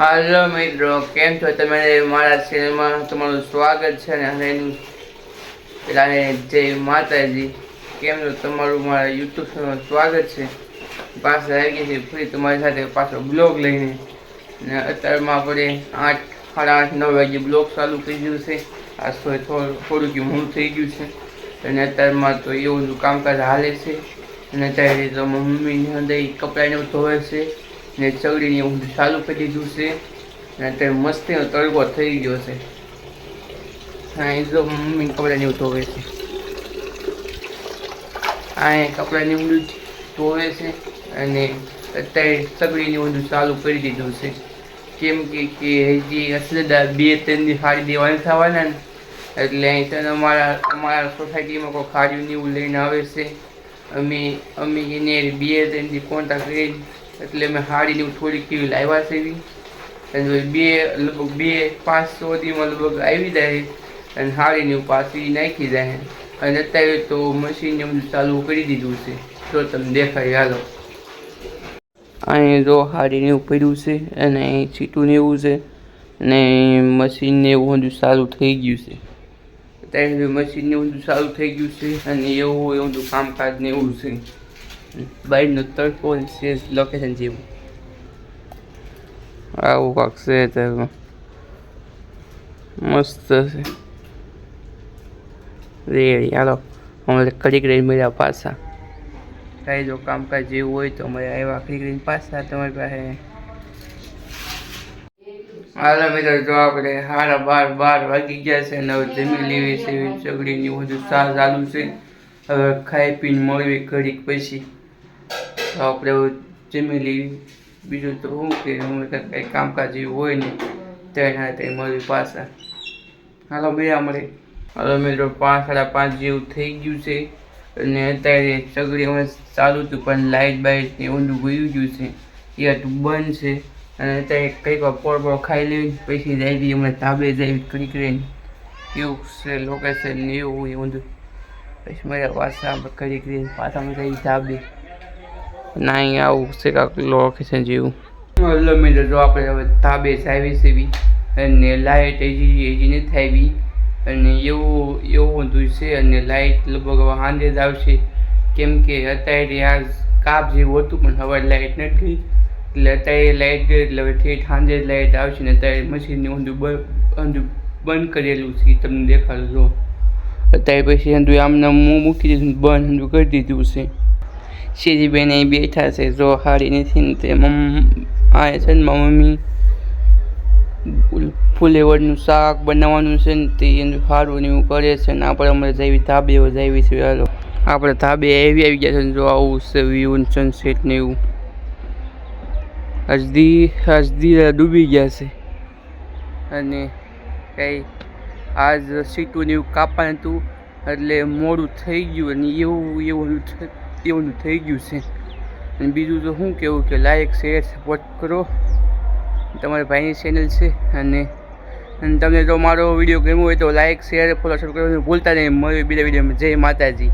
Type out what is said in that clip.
હાલો મિત્રો, કેમ છો તમે? મારા ચેનલમાં તમારું સ્વાગત છે અને હરેનું પેલા જય માતાજી, કેમ છો? તમારું મારા યુટ્યુબ ચેનલ સ્વાગત છે. પાછળ આવી ગઈ છે, ફરી તમારી સાથે પાછો બ્લોગ લઈને. અને અત્યારમાં આપણે આઠ, સાડા આઠ, નવ વાગે બ્લોગ ચાલુ કરી દીધું છે. આ સોય થોડું થોડુંક મોડું થઈ ગયું છે. અને અત્યારમાં તો એવું કામકાજ હાલે છે. અને અત્યારે તો મમ્મીને અંદર કપડાને ધોવે છે. ને ચગડીને એવું ચાલુ કરી દીધું છે. અને અત્યારે તડકો થઈ ગયો છે. હા એ તો મમ્મી કપડાને એવું છે. હા એ કપડાને એવું ધોવે છે અને અત્યારે સગડીને એવું ચાલુ કરી દીધું છે. કેમ કે હજી અસલદા બે ત્રણ દી હાડી દેવાના થવાના ને. એટલે અહીં અમારા અમારા સોસાયટીમાં કોઈ ખાડીયું ને એવું લઈને આવે છે. અમે અમે એને બે ત્રણ દી કોન્ટેક્ટ કરી એટલે મેં હાડીને એવું થોડીક એવી લાવ્યા છે એવી અને બે, લગભગ બે, પાંચ સુધીમાં લગભગ આવી જાય અને હાડીને એવું પાછી નાખી જાય. અને અત્યારે તો મશીનને બધું ચાલુ કરી દીધું છે. જો તમને દેખાય, હાલો. અહીં જો હાડીને એવું પડ્યું છે અને અહીં છીટું ને એવું છે અને મશીન ને એવું બધું સારું થઈ ગયું છે. અત્યારે મશીન ને બધું સારું થઈ ગયું છે અને એવું એવું કામકાજ ને એવું છે. બહારનો તડકો લોકેશન જેવું આવું કાંક છે તો મસ્ત છે રેડી હાલો અમારે કડીક રહી મળ્યા પાછા કાંઈ જો કામકાજ જેવું હોય તો અમારે આવ્યા કડીક રહીને પાછા તમારી પાસે હાલો મિત્રો જો આપણે સાડા બાર બાર વાગી ગયા છે અને હવે જમી લેવી છે ચગડીની બધું સા ચાલુ છે હવે ખાઈ પીને મળવી ઘડીક પછી આપણે જમી બીજું તો શું કે અમે કંઈ કામકાજ જેવું હોય ને ત્યાં ના ત્યાં મળવી પાછા. હાલો બે મળે હાલો, મિત્રો, પાંચ, સાડા પાંચ જેવું થઈ ગયું છે. અને અત્યારે સગડી અમે ચાલુ હતું, પણ લાઇટ બાઇટ ને ઊંધું ગયું ગયું છે. એ હતું બંધ છે. અને અત્યારે કંઈક પોળ પોર ખાઈ લેવી પછી જાય અમને ધાબે જાય કરી કરીને એવું છે લોકેશન ને એવું એ ઊંધું પછી મારા પાછા કરી કરીને પાછા મજા જઈએ ધાબે. ના, અહીંયા આવું છે કાંક લોકેશન જેવું. હલો મિત્રો જો આપણે હવે જ આવી બી. અને લાઇટ હજી હજી નથી આવી. અને એવું એવું બધું છે અને લાઇટ લગભગ હવે સાંજે જ આવશે. કેમ કે અત્યારે આ કાપ જેવું હતું, પણ હવે લાઇટ નથી ગઈ. એટલે અત્યારે લાઇટ ગઈ, એટલે હવે ઠેઠ સાંજે જ લાઇટ આવશે ને અત્યારે મશીનને ઊંધું બંધ ઊંધું બંધ કરેલું છે, તમને દેખાડું જો. અત્યારે પછી ઊંધું આમને મૂકી દીધું બંધ ઊંધું કરી દીધું છે. શેરીબેન અહીં બેઠા છે જો હારી નથી ને તે મમ્મી આ છે ને મમ્મી ફૂલેવડનું શાક બનાવવાનું છે ને તે એનું સારું ને એવું કરે છે ને આપણે અમારે જઈવી ધાબે જઈવી છે હાલો આપણે ધાબે આવી આવી ગયા છે ને જો આવું છે વ્યૂ સનસેટ ને એવું હજદી હજદી ડૂબી ગયા છે અને કંઈ આજ સીટું ને એવું કાપવાનું હતું, એટલે મોડું થઈ ગયું અને એવું એવું એવું થઈ ગયું છે. અને બીજું તો શું કહેવું કે લાઈક શેર સપોર્ટ કરો. તમારા ભાઈની ચેનલ છે અને અને તમને જો મારો વીડિયો ગમ્યો હોય તો લાઈક શેર ફોલો સબસ્ક્રાઈબ કરો ભૂલતા નહીં. મળ્યું બીજા વિડીયોમાં જય માતાજી.